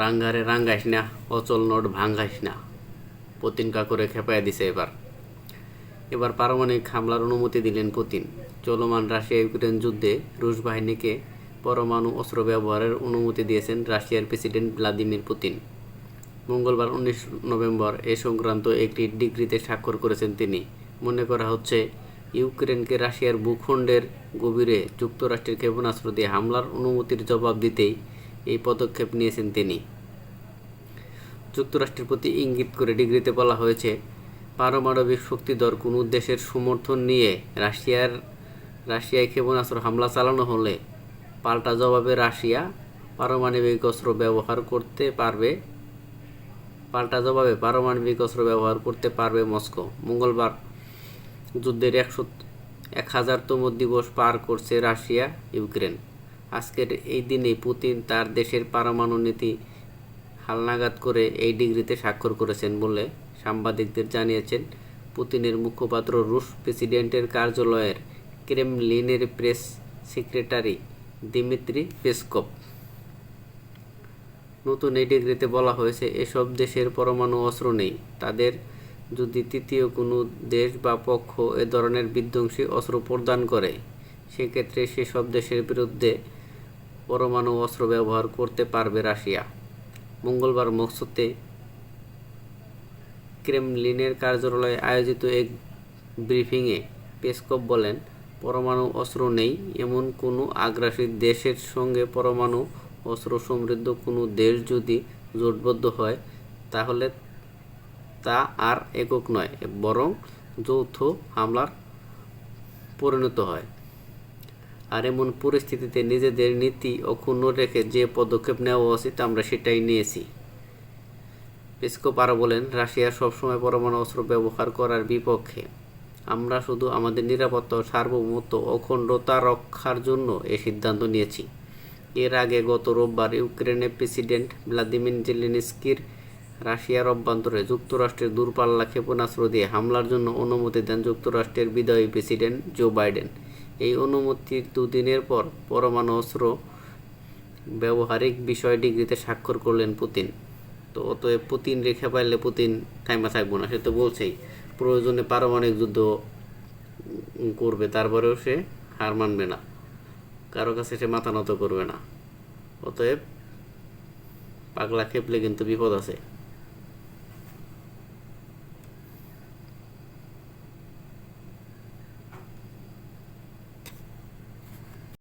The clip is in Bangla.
রাঙ্গারে রাঙ্গাইস না, অচল নোট ভাঙ্গাইস না। পুতিন কাকুরে খেপাইয়া দিছে এবার। এবার পারমাণবিক হামলার অনুমতি দিলেন পুতিন। চলমান রাশিয়া ইউক্রেন যুদ্ধে রুশ বাহিনীকে পরমাণু অস্ত্র ব্যবহারের অনুমতি দিয়েছেন রাশিয়ার প্রেসিডেন্ট ভ্লাদিমির পুতিন। মঙ্গলবার উনিশ নভেম্বর এ সংক্রান্ত একটি ডিগ্রিতে স্বাক্ষর করেছেন তিনি। মনে করা হচ্ছে ইউক্রেনকে রাশিয়ার ভূখণ্ডের গভীরে যুক্তরাষ্ট্রের ক্ষেপণাস্ত্র দিয়ে হামলার অনুমতির জবাব দিতেই এই পদক্ষেপ নিয়েছেন তিনি। যুক্তরাষ্ট্রের প্রতি ইঙ্গিত করে ডিগ্রিতে বলা হয়েছে, পারমাণবিক শক্তিধর কোনো দেশের সমর্থন নিয়ে রাশিয়ার, রাশিয়ায় ক্ষেপণাস্ত্র হামলা চালানো হলে পাল্টা জবাবে রাশিয়া পারমাণবিক অস্ত্র ব্যবহার করতে পারবে, পাল্টা জবাবে পারমাণবিক অস্ত্র ব্যবহার করতে পারবে মস্কো। মঙ্গলবার যুদ্ধের একশো, এক হাজারতম দিবস পার করছে রাশিয়া, ইউক্রেন। আজকের এই দিনে পুতিন তার দেশের পারমাণু নীতি হালনাগাদ করে এই ডিগ্রিতে স্বাক্ষর করেছেন বলে সাংবাদিকদের জানিয়েছেন। পুতিনের মুখপাত্র রুশ প্রেসিডেন্টের কার্যালয়ের ক্রেমলিনের প্রেস সেক্রেটারি দিমিত্রি পেসকভ। নতুন এই ডিগ্রিতে বলা হয়েছে, এসব দেশের পরমাণু অস্ত্র নেই। তাদের যদি তৃতীয় কোনো দেশ বা পক্ষ এ ধরনের বিধ্বংসী অস্ত্র প্রদান করে, সেক্ষেত্রে সেসব দেশের বিরুদ্ধে পরমাণু অস্ত্র ব্যবহার করতে পারবে রাশিয়া। মঙ্গলবার মস্কোতে ক্রেমলিনের কার্যালয়ে আয়োজিত এক ব্রিফিংয়ে পেসকভ বলেন, পরমাণু অস্ত্র নেই, এমন কোনো আগ্রাসী দেশের সঙ্গে পরমাণু অস্ত্র সমৃদ্ধ কোনো দেশ যদি জোটবদ্ধ হয়, তাহলে তা আর একক নয়, বরং যৌথ হামলার পরিণত হয়। আর এমন পরিস্থিতিতে নিজেদের নীতি অক্ষুণ্ণ রেখে যে পদক্ষেপ নেওয়া উচিত, আমরা সেটাই নিয়েছি। পেসকোপ আরও বলেন, রাশিয়া সবসময় পরমাণু অস্ত্র ব্যবহার করার বিপক্ষে। আমরা শুধু আমাদের নিরাপত্তা, সার্বভৌমত্ব অখণ্ডতা রক্ষার জন্য এ সিদ্ধান্ত নিয়েছি। এর আগে গত রোববার ইউক্রেনের প্রেসিডেন্ট ভ্লাদিমির জেলেনস্কির রাশিয়ার অভ্যন্তরে যুক্তরাষ্ট্রের দূরপাল্লা ক্ষেপণাস্ত্র দিয়ে হামলার জন্য অনুমতি দেন যুক্তরাষ্ট্রের বিদায়ী প্রেসিডেন্ট জো বাইডেন। এই অনুমতির দুদিনের পর পরমাণু অস্ত্র ব্যবহারিক বিষয় ডিগ্রিতে স্বাক্ষর করলেন পুতিন। তো অতএব পুতিন রেখে পাইলে পুতিন থাইমা থাকব না, সে তো বলছেই। প্রয়োজনে পারমাণবিক যুদ্ধ করবে, তারপরেও সে হার মানবে না। কারও কাছে সে মাথা নত করবে না। অতএব পাগলা খেপলে কিন্তু বিপদ আছে।